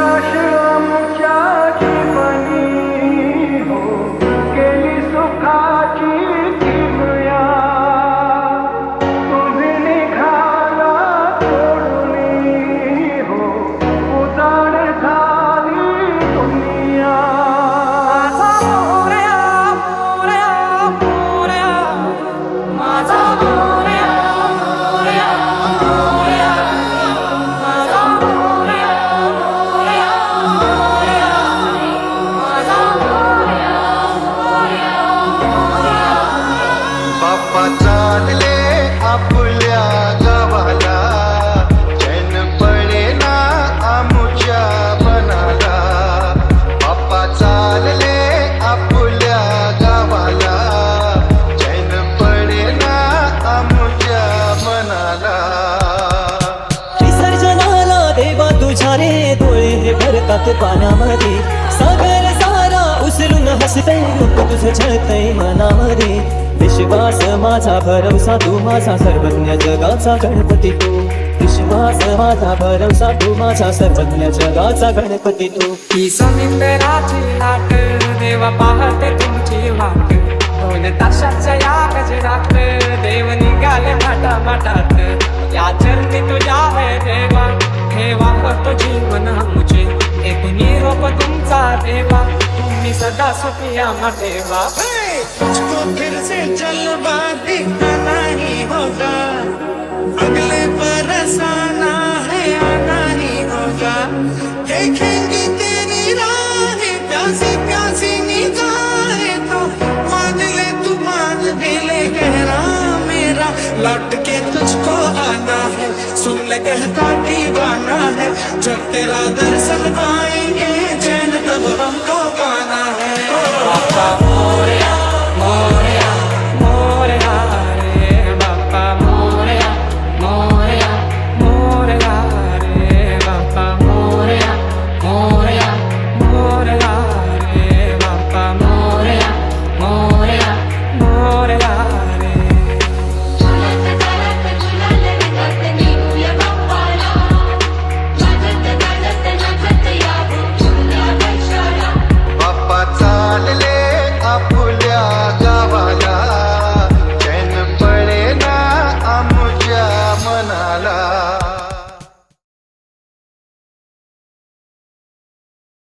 Kasha. हे पाण्यामध्ये सागर सारा उचलून हसते रूप तुझं छळतय मनामध्ये. विश्वास माझा भरवसा तू माझा सर्वज्ञ जगाचा गणपती तू. विश्वास माझा भरवसा तू माझा सर्वज्ञ जगाचा गणपती तू. ही समिंदराची लाट देवा पाहते तुमची वाट. दोन ताशाच्या या गजरात देव निघाले माटा माटात देवा, तुम्ही सदा सुखिया मा देवा। तुझको फिर से जलवा दिखना नहीं होगा अगले बरस आना है, आना ही होगा देखेंगे तेरी राहें, प्यासी प्यासी निगाहें तो। मान ले तू मान भी ले गहरा मेरा। लौट के तुझको आना है, सुन ले कहता दीवाना है, जब तेरा दर्शन पाएँगे। 高。